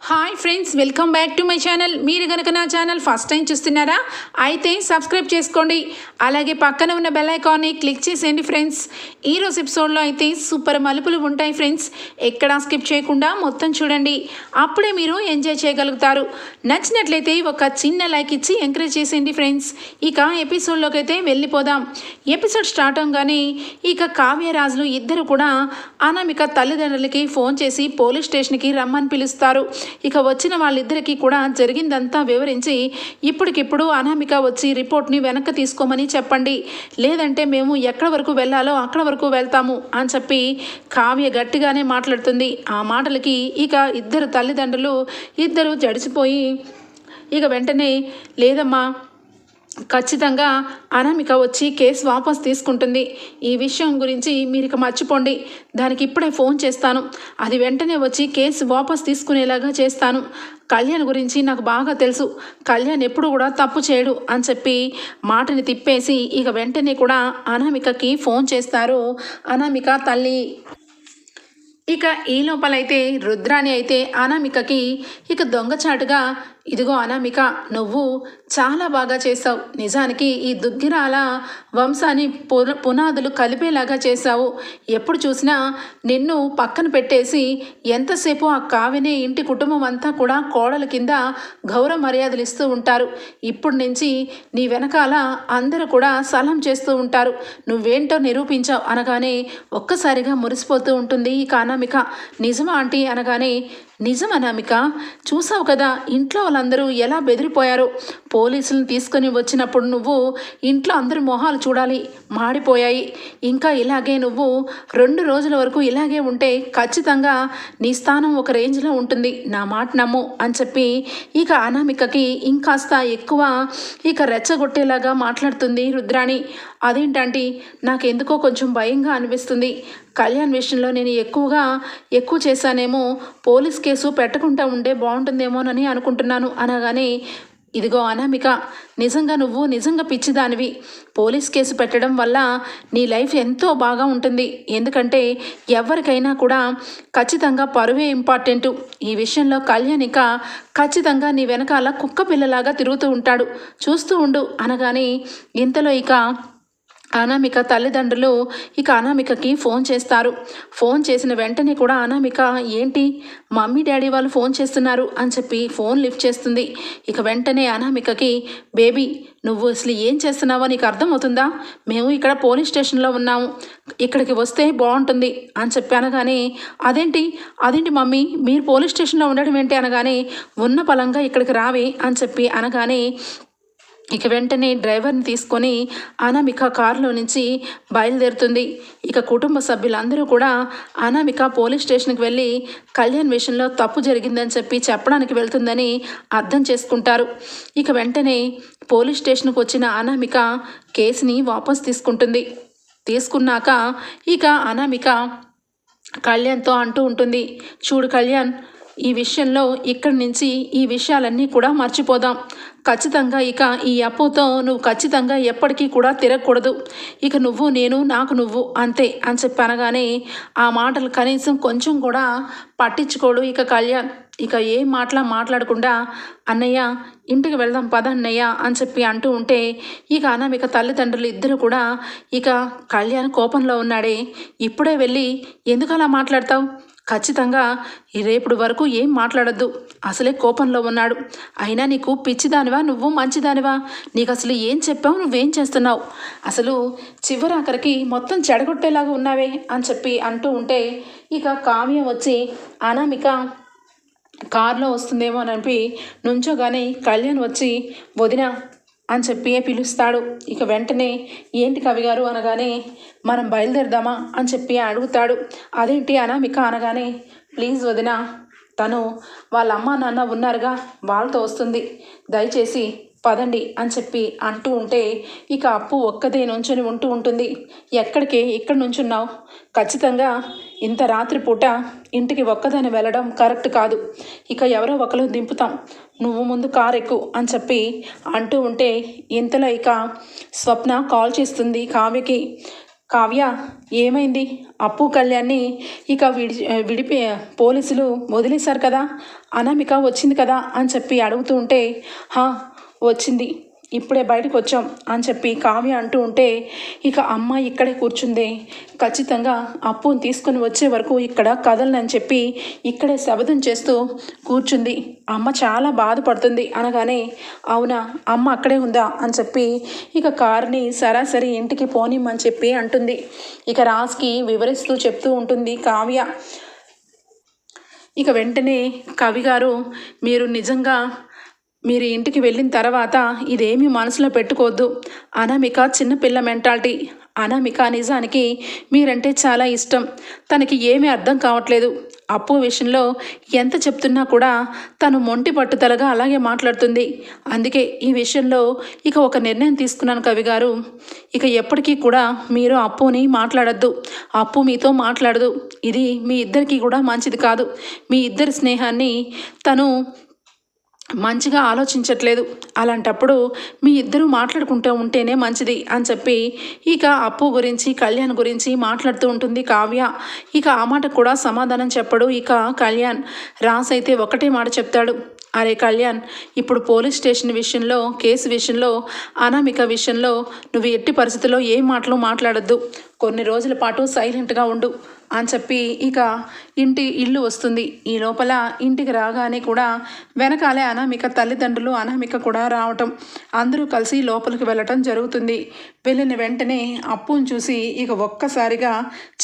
Hi friends welcome back to my channel మీరు కనుక నా ఛానల్ ఫస్ట్ టైం చూస్తున్నారా అయితే సబ్స్క్రైబ్ చేసుకోండి. అలాగే పక్కన ఉన్న బెల్ ఐకాన్ని క్లిక్ చేసేయండి ఫ్రెండ్స్ ఈరోజు ఎపిసోడ్లో అయితే సూపర్ మలుపులు ఉంటాయి ఫ్రెండ్స్ ఎక్కడా స్కిప్ చేయకుండా మొత్తం చూడండి. అప్పుడే మీరు ఎంజాయ్ చేయగలుగుతారు. నచ్చినట్లయితే ఒక చిన్న లైక్ ఇచ్చి ఎంకరేజ్ చేసేయండి ఫ్రెండ్స్ ఇక ఎపిసోడ్లోకి అయితే వెళ్ళిపోదాం. ఎపిసోడ్ స్టార్ట్ అవగానే ఇక కావ్యరాజులు ఇద్దరు కూడా అనామిక తల్లిదండ్రులకి ఫోన్ చేసి పోలీస్ స్టేషన్కి రమ్మని పిలుస్తారు. ఇక వచ్చిన వాళ్ళిద్దరికీ కూడా జరిగిందంతా వివరించి ఇప్పటికిప్పుడు అనామిక వచ్చి రిపోర్ట్ని వెనక్కి తీసుకోమని చెప్పండి. లేదంటే మేము ఎక్కడ వరకు వెళ్ళాలో అక్కడ వరకు వెళ్తాము అని చెప్పి కావ్య గట్టిగానే మాట్లాడుతుంది. ఆ మాటలకి ఇక ఇద్దరు తల్లిదండ్రులు ఇద్దరు జడిచిపోయి ఇక వెంటనే లేదమ్మా ఖచ్చితంగా అనామిక వచ్చి కేసు వాపస్ తీసుకుంటుంది. ఈ విషయం గురించి మీరు ఇక మర్చిపోండి. దానికి ఇప్పుడే ఫోన్ చేస్తాను. అది వెంటనే వచ్చి కేసు వాపస్ తీసుకునేలాగా చేస్తాను. కళ్యాణ్ గురించి నాకు బాగా తెలుసు. కళ్యాణ్ ఎప్పుడు కూడా తప్పు చేయడు అని చెప్పి మాటని తిప్పేసి ఇక వెంటనే కూడా అనామికకి ఫోన్ చేస్తారు. అనామిక తల్లి. ఇక ఈ లోపలైతే రుద్రాణి అయితే అనామికకి ఇక దొంగచాటుగా ఇదిగో అనామిక నువ్వు చాలా బాగా చేసావు నిజానికి ఈ దుగ్గిరాల వంశాన్ని పునాదులు కలిపేలాగా చేశావు. ఎప్పుడు చూసినా నిన్ను పక్కన పెట్టేసి ఎంతసేపు ఆ కావినే ఇంటి కుటుంబం అంతా కూడా కోడల కింద గౌరవ మర్యాదలు ఇస్తూ ఉంటారు. ఇప్పుడు నుంచి నీ వెనకాల అందరూ కూడా సలహం చేస్తూ ఉంటారు. నువ్వేంటో నిరూపించావు అనగానే ఒక్కసారిగా మురిసిపోతూ ఉంటుంది ఈ కానామిక నిజమా ఆంటీ? అనగానే నిజం అనామిక చూసావు కదా ఇంట్లో వాళ్ళందరూ ఎలా బెదిరిపోయారో? పోలీసులను తీసుకొని వచ్చినప్పుడు నువ్వు ఇంట్లో అందరి మొహాలు చూడాలి మాడిపోయాయి. ఇంకా ఇలాగే నువ్వు రెండు రోజుల వరకు ఇలాగే ఉంటే ఖచ్చితంగా నీ స్థానం ఒక రేంజ్లో ఉంటుంది. నా మాట నమ్ము అని చెప్పి ఇక అనామికకి ఇంకాస్త ఎక్కువ ఇక రెచ్చగొట్టేలాగా మాట్లాడుతుంది రుద్రాణి. అదేంటంటే నాకెందుకో కొంచెం భయంగా అనిపిస్తుంది. కళ్యాణ్ విషయంలో నేను ఎక్కువగా ఎక్కువ చేశానేమో పోలీస్ కేసు పెట్టకుండా ఉంటే బాగుంటుందేమోనని అనుకుంటున్నాను. అనగానే ఇదిగో అనామిక నిజంగా నువ్వు నిజంగా పిచ్చిదానివి. పోలీస్ కేసు పెట్టడం వల్ల నీ లైఫ్ ఎంతో బాగా ఉంటుంది. ఎందుకంటే ఎవరికైనా కూడా ఖచ్చితంగా పరువే ఇంపార్టెంటు. ఈ విషయంలో కళ్యాణిక ఖచ్చితంగా నీ వెనకాల కుక్క పిల్లలాగా తిరుగుతూ ఉంటాడు. చూస్తూ ఉండు అనగానే ఇంతలో ఇక అనామిక తల్లిదండ్రులు ఇక అనామికకి ఫోన్ చేస్తారు. ఫోన్ చేసిన వెంటనే కూడా అనామిక ఏంటి? మమ్మీ డాడీ వాళ్ళు ఫోన్ చేస్తున్నారు అని చెప్పి ఫోన్ లిఫ్ట్ చేస్తుంది. ఇక వెంటనే అనామికకి బేబీ నువ్వు అసలు ఏం చేస్తున్నావో నీకు అర్థమవుతుందా? మేము ఇక్కడ పోలీస్ స్టేషన్లో ఉన్నాము. ఇక్కడికి వస్తే బాగుంటుంది అని చెప్పి అనగానే అదేంటి? అదేంటి మమ్మీ? మీరు పోలీస్ స్టేషన్లో ఉండడం ఏంటి? అనగానే ఉన్న పలంగా ఇక్కడికి రావే అని చెప్పి అనగానే ఇక వెంటనే డ్రైవర్ని తీసుకొని అనామిక కారులో నుంచి బయలుదేరుతుంది. ఇక కుటుంబ సభ్యులందరూ కూడా అనామిక పోలీస్ స్టేషన్కి వెళ్ళి కళ్యాణ్ విషయంలో తప్పు జరిగిందని చెప్పి చెప్పడానికి వెళ్తుందని అర్థం చేసుకుంటారు. ఇక వెంటనే పోలీస్ స్టేషన్కి వచ్చిన అనామిక కేసుని వాపస్ తీసుకుంటుంది. తీసుకున్నాక ఇక అనామిక కళ్యాణ్తో అంటూ ఉంటుంది చూడు కళ్యాణ్ ఈ విషయంలో ఇక్కడి నుంచి ఈ విషయాలన్నీ కూడా మర్చిపోదాం. ఖచ్చితంగా ఇక ఈ అప్పుతో నువ్వు ఖచ్చితంగా ఎప్పటికీ కూడా తిరగకూడదు. ఇక నువ్వు నేను నాకు నువ్వు అంతే అని చెప్పి అనగానే ఆ మాటలు కనీసం కొంచెం కూడా పట్టించుకోడు ఇక కళ్యాణ్. ఇక ఏ మాటలా మాట్లాడకుండా అన్నయ్య ఇంటికి వెళ్దాం పద అన్నయ్య అని చెప్పి అంటూ ఉంటే ఇక అనామిక తల్లిదండ్రులు ఇద్దరు కూడా ఇక కళ్యాణ్ కోపంలో ఉన్నాడే. ఇప్పుడే వెళ్ళి ఎందుకు అలా మాట్లాడతావు? ఖచ్చితంగా రేపటి వరకు ఏం మాట్లాడద్దు. అసలే కోపంలో ఉన్నాడు. అయినా నీకు పిచ్చిదానివా? నువ్వు మంచిదానివా? నీకు అసలు ఏం చెప్పావు? నువ్వేం చేస్తున్నావు? అసలు చివరాఖరికి మొత్తం చెడగొట్టేలాగా ఉన్నావే అని చెప్పి అంటూ ఉంటే ఇక కావ్యం వచ్చి అనామిక కారులో వస్తుందేమో అని అనిపి నుంచోగానే కళ్యాణ్ వచ్చి వదిన అని చెప్పి పిలుస్తాడు. ఇక వెంటనే ఏంటి కవి గారు? అనగానే మనం బయలుదేరదామా? అని చెప్పి అడుగుతాడు. అదేంటి అనామిక? అనగానే ప్లీజ్ వదిన తను వాళ్ళ అమ్మ నాన్న ఉన్నారుగా వాళ్ళతో వస్తుంది. దయచేసి పదండి అని చెప్పి అంటూ ఉంటే ఇక అప్పు ఒక్కదే నుంచొని ఉంటూ ఉంటుంది. ఎక్కడికి? ఇక్కడ నుంచున్నావు? ఖచ్చితంగా ఇంత రాత్రి పూట ఇంటికి ఒక్కదాని వెళ్ళడం కరెక్ట్ కాదు. ఇక ఎవరో ఒకరు దింపుతాం. నువ్వు ముందు కారు ఎక్కు అని చెప్పి అంటూ ఉంటే ఇంతలో ఇక స్వప్న కాల్ చేస్తుంది కావ్యకి. కావ్య ఏమైంది? అప్పు కళ్యాణ్ని ఇక విడి విడిపి పోలీసులు వదిలేశారు కదా? అనామిక వచ్చింది కదా? అని చెప్పి అడుగుతూ ఉంటే హా వచ్చింది. ఇప్పుడే బయటకు వచ్చాం అని చెప్పి కావ్య అంటూ ఉంటే ఇక అమ్మ ఇక్కడే కూర్చుంది. ఖచ్చితంగా అప్పును తీసుకుని వచ్చే వరకు ఇక్కడ కదలనని చెప్పి ఇక్కడే శబదం చేస్తూ కూర్చుంది. అమ్మ చాలా బాధపడుతుంది అనగానే అవునా అమ్మ అక్కడే ఉందా అని చెప్పి ఇక కారుని సరాసరి ఇంటికి పోనిమ్మని చెప్పి అంటుంది. ఇక రాజ్కి వివరిస్తూ చెప్తూ ఉంటుంది కావ్య. ఇక వెంటనే కవి గారు మీరు నిజంగా మీరు ఇంటికి వెళ్ళిన తర్వాత ఇదేమీ మనసులో పెట్టుకోవద్దు. అనామిక చిన్నపిల్ల మెంటాలిటీ. అనామిక నిజానికి మీరంటే చాలా ఇష్టం. తనకి ఏమీ అర్థం కావట్లేదు. అప్పు విషయంలో ఎంత చెప్తున్నా కూడా తను మొంటి పట్టుదలగా అలాగే మాట్లాడుతుంది. అందుకే ఈ విషయంలో ఇక ఒక నిర్ణయం తీసుకున్నాను కవి గారు. ఇక ఎప్పటికీ కూడా మీరు అప్పుని మాట్లాడద్దు. అప్పు మీతో మాట్లాడదు. ఇది మీ ఇద్దరికీ కూడా మంచిది కాదు. మీ ఇద్దరి స్నేహాన్ని తను మంచిగా ఆలోచించట్లేదు. అలాంటప్పుడు మీ ఇద్దరు మాట్లాడుకుంటూ ఉంటేనే మంచిది అని చెప్పి ఇక అప్పు గురించి కళ్యాణ్ గురించి మాట్లాడుతూ ఉంటుంది కావ్య. ఇక ఆ మాట కూడా సమాధానం చెప్పడు ఇక కళ్యాణ్. రాస్ అయితే ఒకటే మాట చెప్తాడు. అరే కళ్యాణ్ ఇప్పుడు పోలీస్ స్టేషన్ విషయంలో కేసు విషయంలో అనామిక విషయంలో నువ్వు ఎట్టి పరిస్థితుల్లో ఏ మాటలు మాట్లాడద్దు. కొన్ని రోజుల పాటు సైలెంట్గా ఉండు అని చెప్పి ఇక ఇంటి ఇల్లు వస్తుంది. ఈ లోపల ఇంటికి రాగానే కూడా వెనకాలే అనామిక తల్లిదండ్రులు అనామిక కూడా రావటం. అందరూ కలిసి లోపలికి వెళ్ళటం జరుగుతుంది. వెళ్ళిన వెంటనే అప్పును చూసి ఇక ఒక్కసారిగా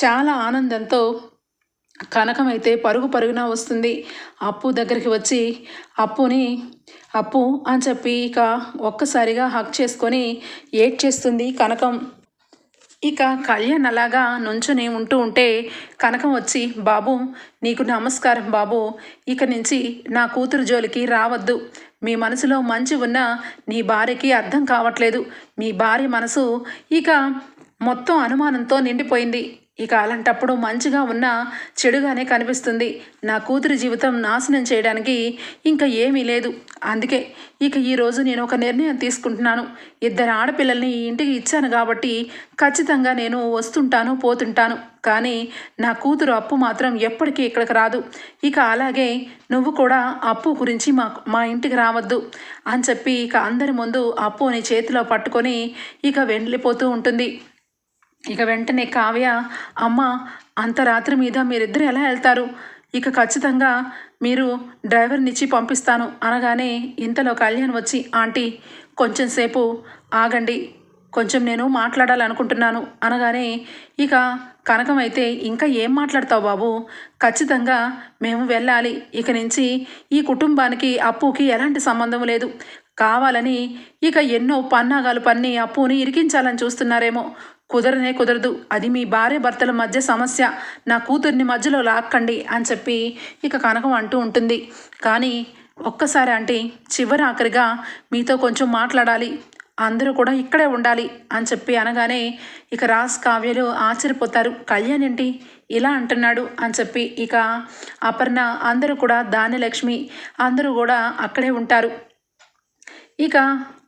చాలా ఆనందంతో కనకం అయితే పరుగు పరుగున వస్తుంది. అప్పు దగ్గరికి వచ్చి అప్పుని అప్పు అని చెప్పి ఇక ఒక్కసారిగా హక్ చేసుకొని ఏడ్ చేస్తుంది కనకం. ఇక కళ్యాణ్ అలాగా నుంచుని ఉంటూ ఉంటే కనకం వచ్చి బాబు నీకు నమస్కారం బాబు. ఇక నుంచి నా కూతురు జోలికి రావద్దు. మీ మనసులో మంచి ఉన్న నీ భార్యకి అర్థం కావట్లేదు. మీ భార్య మనసు ఇక మొత్తం అనుమానంతో నిండిపోయింది. ఇక అలాంటప్పుడు మంచిగా ఉన్న చెడుగానే కనిపిస్తుంది. నా కూతురి జీవితం నాశనం చేయడానికి ఇంకా ఏమీ లేదు. అందుకే ఇక ఈరోజు నేను ఒక నిర్ణయం తీసుకుంటున్నాను. ఇద్దరు ఆడపిల్లల్ని ఈ ఇంటికి ఇచ్చాను కాబట్టి ఖచ్చితంగా నేను వస్తుంటాను పోతుంటాను. కానీ నా కూతురు అప్పు మాత్రం ఎప్పటికీ ఇక్కడికి రాదు. ఇక అలాగే నువ్వు కూడా అప్పు గురించి మా మా ఇంటికి రావద్దు అని చెప్పి ఇక అందరి ముందు అప్పుని చేతిలో పట్టుకొని ఇక వెళ్ళిపోతూ ఉంటుంది. ఇక వెంటనే కావ్య అమ్మ అంత రాత్రి మీద మీరిద్దరు ఎలా వెళ్తారు? ఇక ఖచ్చితంగా మీరు డ్రైవర్నిచ్చి పంపిస్తాను అనగానే ఇంతలో కళ్యాణ్ వచ్చి ఆంటీ కొంచెం సేపు ఆగండి కొంచెం నేను మాట్లాడాలనుకుంటున్నాను అనగానే ఇక కనకం అయితే ఇంకా ఏం మాట్లాడతావు బాబు? ఖచ్చితంగా మేము వెళ్ళాలి. ఇక నుంచి ఈ కుటుంబానికి అప్పుకి ఎలాంటి సంబంధం లేదు. కావాలని ఇక ఎన్నో పన్నాగాలు పన్ని అప్పుని ఇరికించాలని చూస్తున్నారేమో. కుదరనే కుదరదు. అది మీ భార్య భర్తల మధ్య సమస్య. నా కూతుర్ని మధ్యలో లాక్కండి అని చెప్పి ఇక కనకం అంటూ ఉంటుంది. కానీ ఒక్కసారి అంటే చివరి ఆఖరిగా మీతో కొంచెం మాట్లాడాలి. అందరూ కూడా ఇక్కడే ఉండాలి అని చెప్పి అనగానే ఇక రాస్ కావ్యలు ఆశ్చర్యపోతారు. కళ్యాణ్ ఏంటి? ఇలా అంటున్నాడు అని చెప్పి ఇక అపర్ణ అందరూ కూడా దానిలక్ష్మి అందరూ కూడా అక్కడే ఉంటారు. ఇక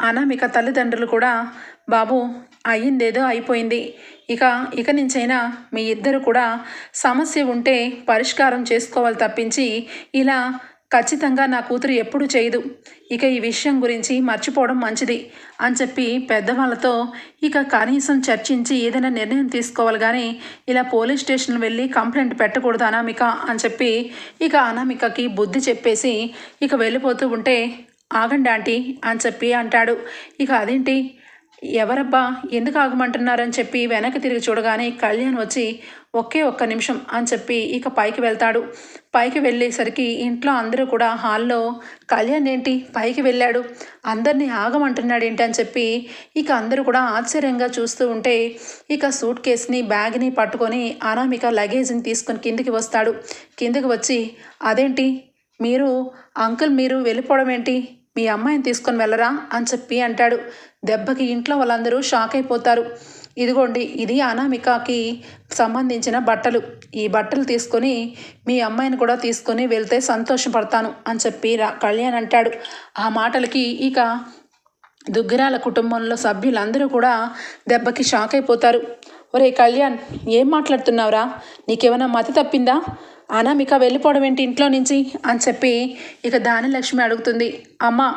అనామిక తల్లిదండ్రులు కూడా బాబు అయ్యిందేదో అయిపోయింది. ఇక ఇక నుంచైనా మీ ఇద్దరు కూడా సమస్య ఉంటే పరిష్కారం చేసుకోవాలి తప్పించి ఇలా ఖచ్చితంగా నా కూతురు ఎప్పుడు చేయదు. ఇక ఈ విషయం గురించి మర్చిపోవడం మంచిది అని చెప్పి పెద్దవాళ్ళతో ఇక కనీసం చర్చించి ఏదైనా నిర్ణయం తీసుకోవాలి కానీ ఇలా పోలీస్ స్టేషన్ వెళ్ళి కంప్లైంట్ పెట్టకూడదు అనామిక అని చెప్పి ఇక అనామికకి బుద్ధి చెప్పేసి ఇక వెళ్ళిపోతూ ఉంటే ఆగండి ఆంటీ అని చెప్పి అంటాడు. ఇక అదేంటి? ఎవరబ్బా? ఎందుకు ఆగమంటున్నారని చెప్పి వెనక్కి తిరిగి చూడగానే కళ్యాణ్ వచ్చి ఒకే ఒక్క నిమిషం అని చెప్పి ఇక పైకి వెళ్తాడు. పైకి వెళ్ళేసరికి ఇంట్లో అందరూ కూడా హాల్లో కళ్యాణ్ ఏంటి? పైకి వెళ్ళాడు. అందరినీ ఆగమంటున్నాడు ఏంటి అని చెప్పి ఇక అందరూ కూడా ఆశ్చర్యంగా చూస్తూ ఉంటే ఇక సూట్ కేస్ని బ్యాగ్ని పట్టుకొని అనామిక లగేజ్ని తీసుకొని కిందికి వస్తాడు. కిందికి వచ్చి అదేంటి? మీరు అంకుల్ మీరు వెళ్ళిపోవడం ఏంటి? మీ అమ్మాయిని తీసుకొని వెళ్ళరా? అని చెప్పి అంటాడు. దెబ్బకి ఇంట్లో వాళ్ళందరూ షాక్ అయిపోతారు. ఇదిగోండి ఇది అనామికాకి సంబంధించిన బట్టలు. ఈ బట్టలు తీసుకొని మీ అమ్మాయిని కూడా తీసుకొని వెళ్తే సంతోషపడతాను అని చెప్పి రా కళ్యాణ్ అంటాడు. ఆ మాటలకి ఇక దుగ్గిరాల కుటుంబంలో సభ్యులందరూ కూడా దెబ్బకి షాక్ అయిపోతారు. ఒరే కళ్యాణ్ ఏం మాట్లాడుతున్నావురా? నీకేమైనా మతి తప్పిందా? అనామిక వెళ్ళిపోవడం ఏంటి ఇంట్లో నుంచి? అని చెప్పి ఇక దానిలక్ష్మి అడుగుతుంది. అమ్మ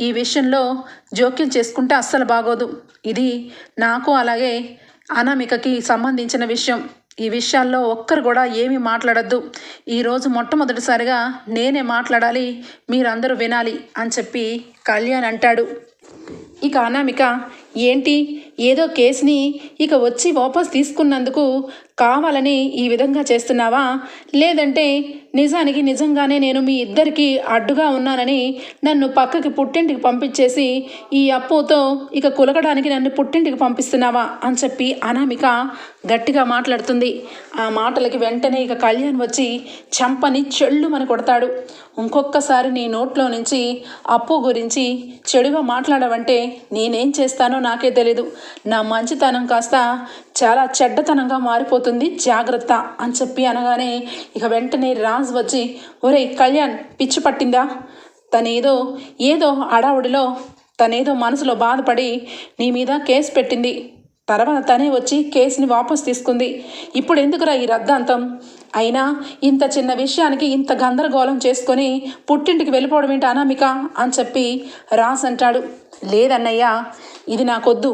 ఈ విషయంలో జోక్యం చేసుకుంటే అస్సలు బాగోదు. ఇది నాకు అలాగే అనామికకి సంబంధించిన విషయం. ఈ విషయాల్లో ఒక్కరు కూడా ఏమీ మాట్లాడద్దు. ఈరోజు మొట్టమొదటిసారిగా నేనే మాట్లాడాలి మీరందరూ వినాలి అని చెప్పి కళ్యాణ్ అంటాడు. ఇక అనామిక ఏంటి? ఏదో కేసుని ఇక వచ్చి వాపస్ తీసుకున్నందుకు కావాలని ఈ విధంగా చేస్తున్నావా? లేదంటే నిజానికి నిజంగానే నేను మీ ఇద్దరికి అడ్డుగా ఉన్నానని నన్ను పక్కకి పుట్టింటికి పంపించేసి ఈ అప్పుతో ఇక కులకడానికి నన్ను పుట్టింటికి పంపిస్తున్నావా? అని చెప్పి అనామిక గట్టిగా మాట్లాడుతుంది. ఆ మాటలకి వెంటనే ఇక కళ్యాణ్ వచ్చి చంపని చెళ్ళుమని కొడతాడు. ఇంకొకసారి నీ నోట్లో నుంచి అప్పు గురించి చెడుగా మాట్లాడవంటే నేనేం చేస్తానో నాకే తెలీదు. నా మంచితనం కాస్త చాలా చెడ్డతనంగా మారిపోతుంది జాగ్రత్త అని చెప్పి అనగానే ఇక వెంటనే రాజ్ వచ్చి ఒరే కళ్యాణ్ పిచ్చి పట్టిందా? తనేదో ఏదో అడావుడిలో తనేదో మనసులో బాధపడి నీ మీద కేసు పెట్టింది. తర్వాత తనే వచ్చి కేసుని వాపస్ తీసుకుంది. ఇప్పుడు ఎందుకురా ఈ రద్దాంతం? అయినా ఇంత చిన్న విషయానికి ఇంత గందరగోళం చేసుకొని పుట్టింటికి వెళ్ళిపోవడం ఏంటి అనామిక? అని చెప్పి రాస్ అంటాడు. లేదన్నయ్యా ఇది నాకొద్దు.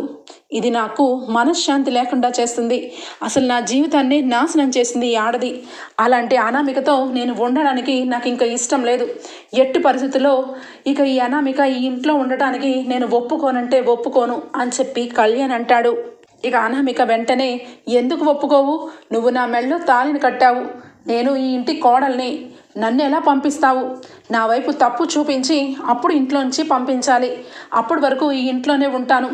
ఇది నాకు మనశ్శాంతి లేకుండా చేస్తుంది. అసలు నా జీవితాన్ని నాశనం చేసింది ఈ ఆడది. అలాంటి అనామికతో నేను ఉండడానికి నాకు ఇంకా ఇష్టం లేదు. ఎట్టి పరిస్థితుల్లో ఇక ఈ అనామిక ఈ ఇంట్లో ఉండటానికి నేను ఒప్పుకోనంటే ఒప్పుకోను అని చెప్పి కళ్యాణ్ అంటాడు. ఇక అనామిక వెంటనే ఎందుకు ఒప్పుకోవు? నువ్వు నా మెళ్ళో తాళిని కట్టావు. నేను ఈ ఇంటి కోడల్ని నన్ను ఎలా పంపిస్తావు? నా వైపు తప్పు చూపించి అప్పుడు ఇంట్లో నుంచి పంపించాలి. అప్పటి వరకు ఈ ఇంట్లోనే ఉంటాను.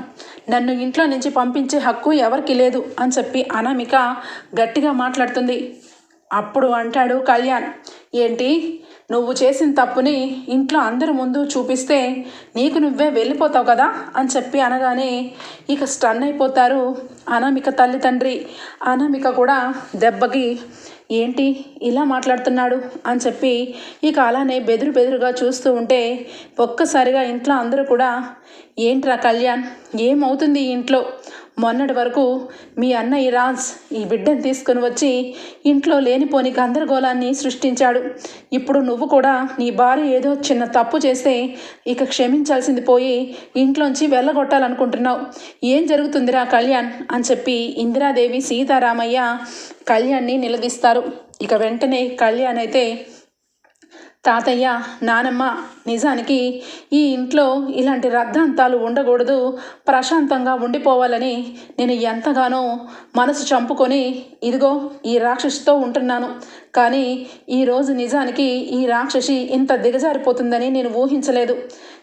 నన్ను ఇంట్లో నుంచి పంపించే హక్కు ఎవరికి లేదు అని చెప్పి అనామిక గట్టిగా మాట్లాడుతుంది. అప్పుడు అంటాడు కళ్యాణ్ ఏంటి? నువ్వు చేసిన తప్పుని ఇంట్లో అందరి ముందు చూపిస్తే నీకు నువ్వే వెళ్ళిపోతావు కదా? అని చెప్పి అనగానే ఇక స్టన్ అయిపోతారు అనామిక తల్లి తండ్రి అనామిక కూడా దెబ్బకి ఏంటి ఇలా మాట్లాడుతున్నాడు అని చెప్పి ఇక అలానే బెదురు బెదురుగా చూస్తూ ఉంటే ఒక్కసారిగా ఇంట్లో అందరూ కూడా ఏంట్రా కళ్యాణ్ ఏమవుతుంది ఇంట్లో? మొన్నటి వరకు మీ అన్నయ్య రాజ్ ఈ బిడ్డను తీసుకుని వచ్చి ఇంట్లో లేనిపోని గందరగోళాన్ని సృష్టించాడు. ఇప్పుడు నువ్వు కూడా నీ భార్య ఏదో చిన్న తప్పు చేస్తే ఇక క్షమించాల్సింది పోయి ఇంట్లోంచి వెళ్ళగొట్టాలనుకుంటున్నావు. ఏం జరుగుతుందిరా కళ్యాణ్? అని చెప్పి ఇందిరాదేవి సీతారామయ్య కళ్యాణ్ని నిలదీస్తారు. ఇక వెంటనే కళ్యాణ్ అయితే తాతయ్య నానమ్మ నిజానికి ఈ ఇంట్లో ఇలాంటి రద్దాంతాలు ఉండకూడదు. ప్రశాంతంగా ఉండిపోవాలని నేను ఎంతగానో మనసు చంపుకొని ఇదిగో ఈ రాక్షసితో ఉంటున్నాను. కానీ ఈరోజు నిజానికి ఈ రాక్షసి ఇంత దిగజారిపోతుందని నేను ఊహించలేదు.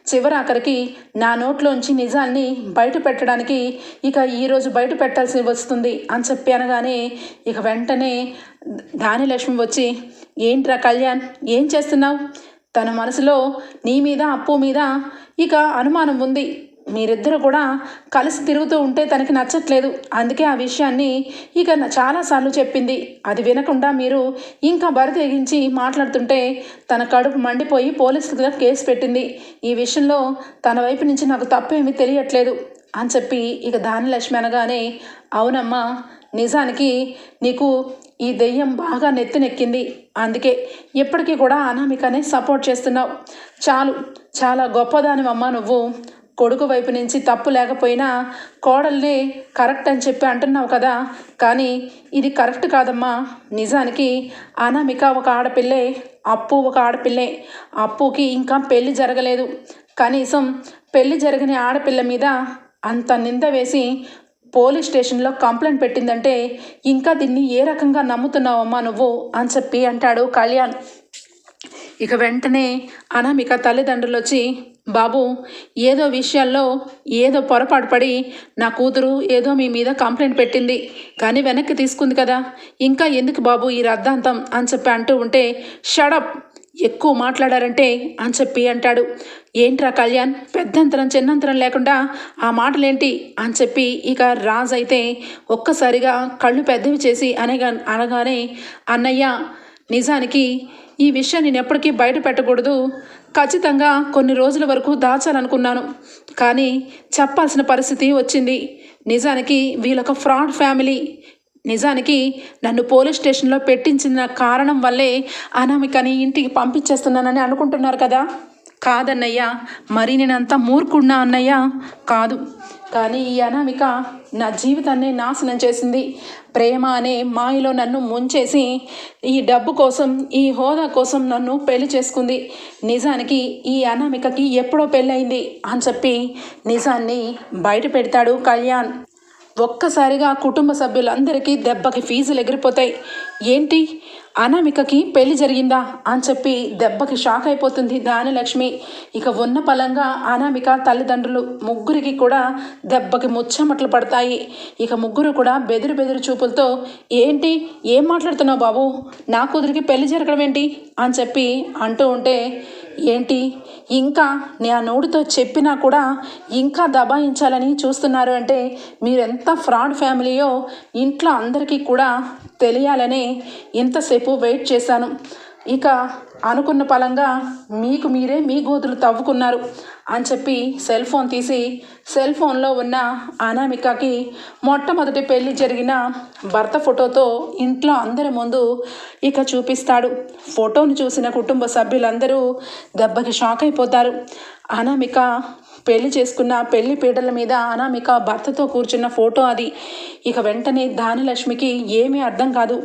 చివరాఖరికి నా నోట్లోంచి నిజాన్ని బయట పెట్టడానికి ఇక ఈరోజు బయట పెట్టాల్సి వస్తుంది అని చెప్పి అనగానే ఇక వెంటనే దానిలక్ష్మి వచ్చి ఏంట్రా కళ్యాణ్ ఏం చేస్తున్నావు? తన మనసులో నీ మీద అప్పు మీద ఇక అనుమానం ఉంది. మీరిద్దరు కూడా కలిసి తిరుగుతూ ఉంటే తనకి నచ్చట్లేదు. అందుకే ఆ విషయాన్ని ఇక చాలాసార్లు చెప్పింది. అది వినకుండా మీరు ఇంకా బరి తెగించి మాట్లాడుతుంటే తన కడుపు మండిపోయి పోలీసులకు కేసు పెట్టింది. ఈ విషయంలో తన వైపు నుంచి నాకు తప్పేమీ తెలియట్లేదు అని చెప్పి ఇక దానిలక్ష్మి అనగానే అవునమ్మా నిజానికి నీకు ఈ దెయ్యం బాగా నెత్తినెక్కింది. అందుకే ఎప్పటికీ కూడా అనామికనే సపోర్ట్ చేస్తున్నావు. చాలు చాలా గొప్పదానివమ్మ నువ్వు. కొడుకు వైపు నుంచి తప్పు లేకపోయినా కోడల్ని కరెక్ట్ అని చెప్పి అంటున్నావు కదా. కానీ ఇది కరెక్ట్ కాదమ్మా. నిజానికి అనామిక ఒక ఆడపిల్లే అప్పు ఒక ఆడపిల్లే. అప్పుకి ఇంకా పెళ్ళి జరగలేదు. కనీసం పెళ్ళి జరిగిన ఆడపిల్ల మీద అంత నింద వేసి పోలీస్ స్టేషన్లో కంప్లైంట్ పెట్టిందంటే ఇంకా దీన్ని ఏ రకంగా నమ్ముతున్నావమ్మా నువ్వు అని చెప్పి అంటాడు కళ్యాణ్. ఇక వెంటనే అనామిక తల్లిదండ్రులు వచ్చి బాబు ఏదో విషయాల్లో ఏదో పొరపాటు పడి నా కూతురు ఏదో మీ మీద కంప్లైంట్ పెట్టింది కానీ వెనక్కి తీసుకుంది కదా. ఇంకా ఎందుకు బాబు ఈ రద్దాంతం అని చెప్పి అంటూ ఉంటే షడప్ ఎక్కువ మాట్లాడారంటే అని చెప్పి అంటాడు. ఏంట్రా కళ్యాణ్ పెద్దంతరం చిన్నంతరం లేకుండా ఆ మాటలేంటి? అని చెప్పి ఇక రాజు అయితే ఒక్కసారిగా కళ్ళు పెద్దవి చేసి అనగా అనగానే అన్నయ్య నిజానికి ఈ విషయం నేను ఎప్పటికీ బయట పెట్టకూడదు ఖచ్చితంగా కొన్ని రోజుల వరకు దాచాలనుకున్నాను. కానీ చెప్పాల్సిన పరిస్థితి వచ్చింది. నిజానికి వీళ్ళొక ఫ్రాడ్ ఫ్యామిలీ. నిజానికి నన్ను పోలీస్ స్టేషన్లో పెట్టించిన కారణం వల్లే అనామికని ఇంటికి పంపించేస్తున్నానని అనుకుంటున్నారు కదా? కాదన్నయ్య మరి నేనంత మూర్ఖున్నా అన్నయ్య? కాదు. కానీ ఈ అనామిక నా జీవితాన్ని నాశనం చేసింది. ప్రేమ అనే మాయలో నన్ను ముంచేసి ఈ డబ్బు కోసం ఈ హోదా కోసం నన్ను పెళ్ళి చేసుకుంది. నిజానికి ఈ అనామికకి ఎప్పుడో పెళ్ళయింది అని చెప్పి నిజాన్ని బయట పెడతాడు కళ్యాణ్. ఒక్కసారిగా కుటుంబ సభ్యులందరికీ దెబ్బకి ఫీజులు ఎగిరిపోతాయి. ఏంటి? అనామికకి పెళ్ళి జరిగిందా అని చెప్పి దెబ్బకి షాక్ అయిపోతుంది దానిలక్ష్మి ఇక ఉన్న పలంగా అనామిక తల్లిదండ్రులు ముగ్గురికి కూడా దెబ్బకి ముచ్చమట్లు పడతాయి. ఇక ముగ్గురు కూడా బెదిరి బెదిరి చూపులతో ఏంటి? ఏం మాట్లాడుతున్నావు బాబు? నా కూతురికి పెళ్ళి జరగడం ఏంటి? అని చెప్పి అంటూ ఉంటే ఏంటి? ఇంకా నా నోటితో చెప్పినా కూడా ఇంకా దబాయించాలని చూస్తున్నారు అంటే మీరెంత ఫ్రాడ్ ఫ్యామిలీయో ఇంట్లో అందరికీ కూడా తెలియాలని ఇంతసేపు వెయిట్ చేశాను. ఇక అనుకున్న పలంగా మీకు మీరే మీ గోతులు తవ్వుకున్నారు అని చెప్పి సెల్ ఫోన్ తీసి సెల్ ఫోన్లో ఉన్న అనామికకి మొట్టమొదటి పెళ్ళి జరిగిన భర్త ఫోటోతో ఇంట్లో అందరి ముందు ఇక చూపిస్తాడు. ఫోటోను చూసిన కుటుంబ సభ్యులందరూ దెబ్బకి షాక్ అయిపోతారు. అనామిక పెళ్ళి చేసుకున్న పెళ్ళి పీటల మీద అనామిక భర్తతో కూర్చున్న ఫోటో అది. ఇక వెంటనే దానిలక్ష్మికి ఏమీ అర్థం కాదు.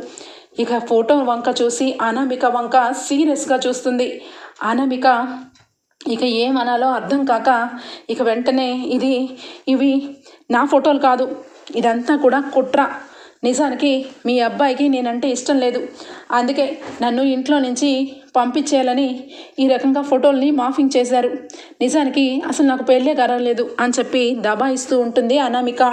ఇక ఫోటో వంక చూసి అనామిక వంక సీరియస్గా చూస్తుంది. అనామిక ఇక ఏమనాలో అర్థం కాక ఇక వెంటనే ఇది ఇవి నా ఫోటోలు కాదు. ఇదంతా కూడా కుట్ర. నిజానికి మీ అబ్బాయికి నేనంటే ఇష్టం లేదు. అందుకే నన్ను ఇంట్లో నుంచి పంపించేయాలని ఈ రకంగా ఫోటోల్ని మాఫింగ్ చేశారు. నిజానికి అసలు నాకు పెళ్ళే గరవలేదు అని చెప్పి దబాయిస్తూ ఉంటుంది అనామిక.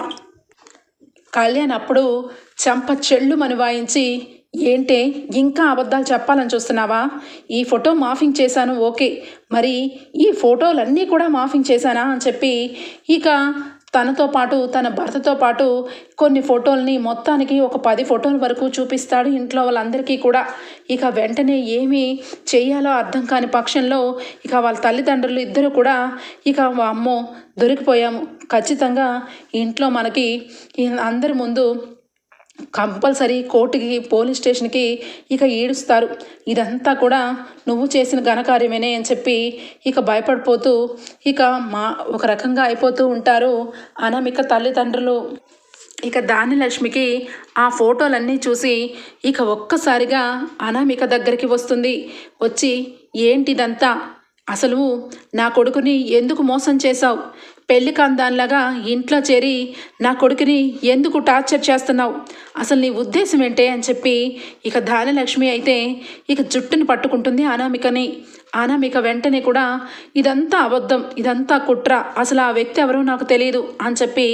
కళ్యాణ్ అప్పుడు చెంప చెళ్ళు మని వాయించి ఏంటే? ఇంకా అబద్ధాలు చెప్పాలని చూస్తున్నావా? ఈ ఫోటో మాఫింగ్ చేశాను ఓకే. మరి ఈ ఫోటోలన్నీ కూడా మాఫింగ్ చేశానా అని చెప్పి ఇక తనతో పాటు తన భర్తతో పాటు కొన్ని ఫోటోల్ని మొత్తానికి ఒక పది ఫోటోల వరకు చూపిస్తాడు ఇంట్లో వాళ్ళందరికీ కూడా. ఇక వెంటనే ఏమి చేయాలో అర్థం కాని పక్షంలో ఇక వాళ్ళ తల్లిదండ్రులు ఇద్దరు కూడా ఇక అమ్మో దొరికిపోయాము. ఖచ్చితంగా ఇంట్లో మనకి అందరి ముందు కంపల్సరీ కోర్టుకి పోలీస్ స్టేషన్కి ఇక ఈడుస్తారు ఇదంతా కూడా నువ్వు చేసిన ఘనకార్యమేనే అని చెప్పి ఇక భయపడిపోతూ ఇక మా ఒక రకంగా అయిపోతూ ఉంటారు అనామిక తల్లిదండ్రులు. ఇక దానిలక్ష్మికి ఆ ఫోటోలన్నీ చూసి ఇక ఒక్కసారిగా అనామిక దగ్గరికి వస్తుంది. వచ్చి ఏంటిదంతా? అసలు నా కొడుకుని ఎందుకు మోసం చేశావు? పెళ్ళి కందాన్లాగా ఇంట్లో చేరి నా కొడుకుని ఎందుకు టార్చర్ చేస్తున్నావు? అసలు నీ ఉద్దేశం ఏంటే అని చెప్పి ఇక ధాన్యలక్ష్మి అయితే ఇక జుట్టును పట్టుకుంటుంది అనామికని. అనామిక వెంటనే కూడా ఇదంతా అబద్ధం ఇదంతా కుట్ర. అసలు ఆ వ్యక్తి ఎవరో నాకు తెలియదు అని చెప్పి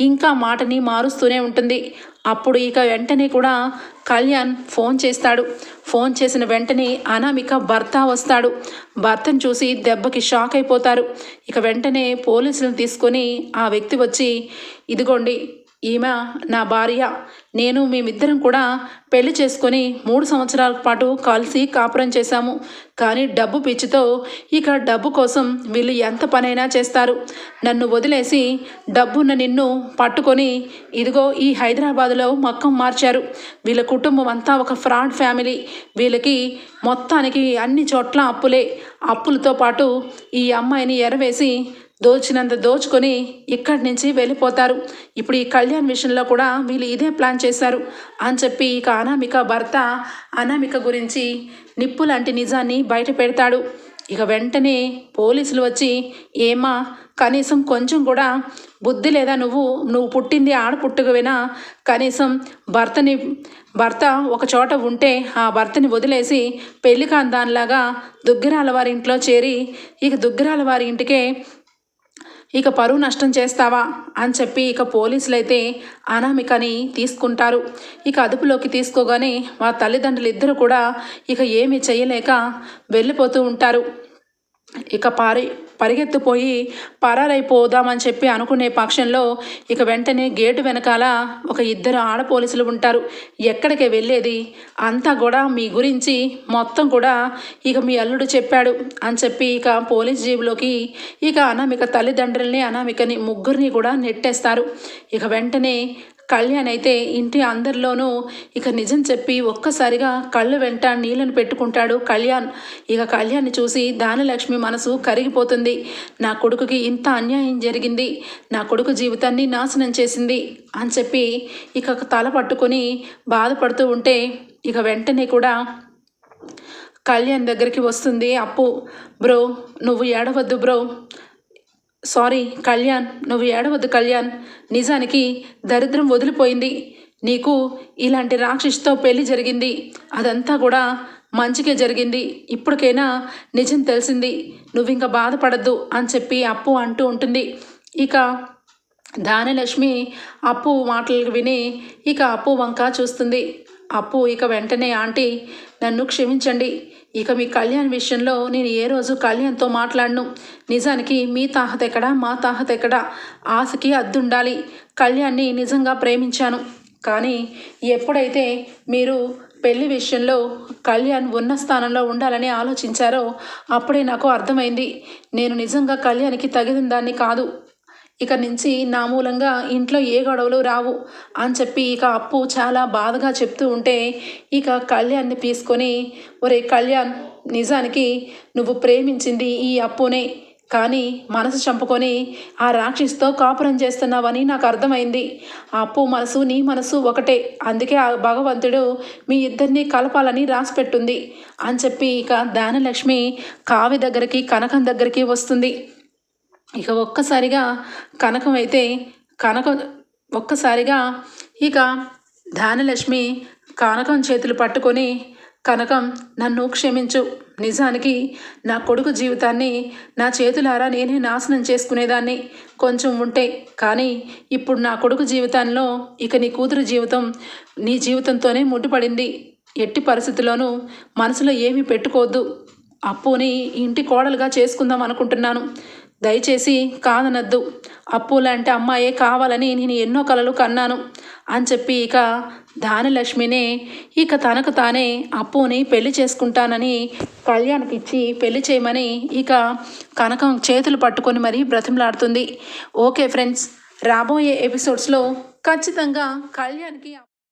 ఇంకా మాటని మారుస్తూనే ఉంటుంది. అప్పుడు ఇక వెంటనే కూడా కళ్యాణ్ ఫోన్ చేస్తాడు. ఫోన్ చేసిన వెంటనే అనామిక భర్త వస్తాడు. భర్తను చూసి దెబ్బకి షాక్ అయిపోతారు. ఇక వెంటనే పోలీసులను తీసుకొని ఆ వ్యక్తి వచ్చి ఇదిగోండి ఈమె నా భార్య. నేను మేమిద్దరం కూడా పెళ్ళి చేసుకొని మూడు సంవత్సరాల పాటు కలిసి కాపురం చేశాము. కానీ డబ్బు పిచ్చితో ఇక డబ్బు కోసం వీళ్ళు ఎంత పనైనా చేస్తారు. నన్ను వదిలేసి డబ్బున్న నిన్ను పట్టుకొని ఇదిగో ఈ హైదరాబాదులో మక్కం మార్చారు. వీళ్ళ కుటుంబం అంతా ఒక ఫ్రాడ్ ఫ్యామిలీ. వీళ్ళకి మొత్తానికి అన్ని చోట్ల అప్పులే. అప్పులతో పాటు ఈ అమ్మాయిని ఎరవేసి దోచినంత దోచుకొని ఇక్కడి నుంచి వెళ్ళిపోతారు. ఇప్పుడు ఈ కళ్యాణ్ విషయంలో కూడా వీళ్ళు ఇదే ప్లాన్ చేశారు. అని చెప్పి ఇక అనామిక భర్త అనామిక గురించి నిప్పు లాంటి నిజాన్ని బయట పెడతాడు. ఇక వెంటనే పోలీసులు వచ్చి ఏమా కనీసం కొంచెం కూడా బుద్ధి లేదా నువ్వు? నువ్వు పుట్టింది ఆడపుట్టుకవేనా కనీసం భర్తని భర్త ఒక చోట ఉంటే ఆ భర్తని వదిలేసి పెళ్ళి కాందానిలాగా దుగ్గిరాల వారి ఇంట్లో చేరి ఇక దుగ్గిరాల వారి ఇంటికే ఇక పరువు నష్టం చేస్తావా? అని చెప్పి ఇక పోలీసులైతే అనామికని తీసుకుంటారు. ఇక అదుపులోకి తీసుకోగానే మా తల్లిదండ్రులు ఇద్దరు కూడా ఇక ఏమి చేయలేక వెళ్ళిపోతూ ఉంటారు. ఇక పారి పరిగెత్తిపోయి పరారైపోదామని చెప్పి అనుకునే పక్షంలో ఇక వెంటనే గేటు వెనకాల ఒక ఇద్దరు ఆడ పోలీసులు ఉంటారు. ఎక్కడికి వెళ్ళేది? అంతా కూడా మీ గురించి మొత్తం కూడా ఇక మీ అల్లుడు చెప్పాడు అని చెప్పి ఇక పోలీస్ జీబులోకి ఇక అనామిక తల్లిదండ్రుల్ని అనామికని ముగ్గురిని కూడా నెట్టేస్తారు. ఇక వెంటనే కళ్యాణ్ అయితే ఇంటి అందరిలోనూ ఇక నిజం చెప్పి ఒక్కసారిగా కళ్ళు వెంట నీళ్ళను పెట్టుకుంటాడు కళ్యాణ్. ఇక కళ్యాణ్ని చూసి దానలక్ష్మి మనసు కరిగిపోతుంది. నా కొడుకుకి ఇంత అన్యాయం జరిగింది. నా కొడుకు జీవితాన్ని నాశనం చేసింది అని చెప్పి ఇక తల పట్టుకొని బాధపడుతూ ఉంటే ఇక వెంటనే కూడా కళ్యాణ్ దగ్గరికి వస్తుంది. అప్పు బ్రో నువ్వు ఏడవద్దు బ్రో. సారీ కళ్యాణ్ నువ్వు ఏడవద్దు కళ్యాణ్. నిజానికి దరిద్రం వదిలిపోయింది. నీకు ఇలాంటి రాక్షసితో పెళ్ళి జరిగింది. అదంతా కూడా మంచిగా జరిగింది. ఇప్పటికైనా నిజం తెలిసింది. నువ్వు ఇంకా బాధపడద్దు అని చెప్పి అప్పు అంటూ ఉంటుంది. ఇక దానలక్ష్మి అప్పు మాటలు విని ఇక అప్పు వంక చూస్తుంది. అప్పు ఇక వెంటనే ఆంటీ నన్ను క్షమించండి. ఇక మీ కళ్యాణ్ విషయంలో నేను ఏ రోజు కళ్యాణ్తో మాట్లాడను. నిజానికి మీ తాహత ఎక్కడా మా తాహత ఎక్కడా? ఆశకి అద్దుండాలి. కళ్యాణ్ని నిజంగా ప్రేమించాను. కానీ ఎప్పుడైతే మీరు పెళ్ళి విషయంలో కళ్యాణ్ ఉన్న స్థానంలో ఉండాలని ఆలోచించారో అప్పుడే నాకు అర్థమైంది. నేను నిజంగా కళ్యాణ్కి తగిన దాన్ని కాదు. ఇక నుంచి నా మూలంగా ఇంట్లో ఏ గొడవలు రావు అని చెప్పి ఇక అప్పు చాలా బాధగా చెప్తూ ఉంటే ఇక కళ్యాణ్ని తీసుకొని ఒరే కళ్యాణ్ నిజానికి నువ్వు ప్రేమించింది ఈ అప్పునే. కానీ మనసు చంపుకొని ఆ రాక్షసితో కాపురం చేస్తున్నావని నాకు అర్థమైంది. ఆ అప్పు మనసు నీ మనసు ఒకటే. అందుకే ఆ భగవంతుడు మీ ఇద్దరిని కలపాలని రాసిపెట్టుంది అని చెప్పి ఇక దానలక్ష్మి కావి దగ్గరికి కనకం దగ్గరికి వస్తుంది. ఇక ఒక్కసారిగా కనకం అయితే కనకం ఒక్కసారిగా ఇక ధానలక్ష్మి కనకం చేతులు పట్టుకొని కనకం నన్ను క్షమించు. నిజానికి నా కొడుకు జీవితాన్ని నా చేతులారా నేనే నాశనం చేసుకునేదాన్ని. కొంచెం ఉంటే. కానీ ఇప్పుడు నా కొడుకు జీవితంలో ఇక నీ కూతురు జీవితం నీ జీవితంతోనే ముడిపడింది. ఎట్టి పరిస్థితుల్లోనూ మనసులో ఏమీ పెట్టుకోవద్దు. అప్పుని ఇంటి కోడలుగా చేసుకుందాం అనుకుంటున్నాను. దయచేసి కాదనద్దు అప్పు లాంటి అమ్మాయే కావాలని నేను ఎన్నో కలలు కన్నాను. అని చెప్పి ఇక దానిలక్ష్మినే ఇక తనకు తానే అప్పుని పెళ్ళి చేసుకుంటానని కళ్యాణ్కి ఇచ్చి పెళ్ళి చేయమని ఇక కనకం చేతులు పట్టుకొని మరీ బ్రతిమలాడుతుంది. ఓకే ఫ్రెండ్స్ రాబోయే ఎపిసోడ్స్లో ఖచ్చితంగా కళ్యాణ్కి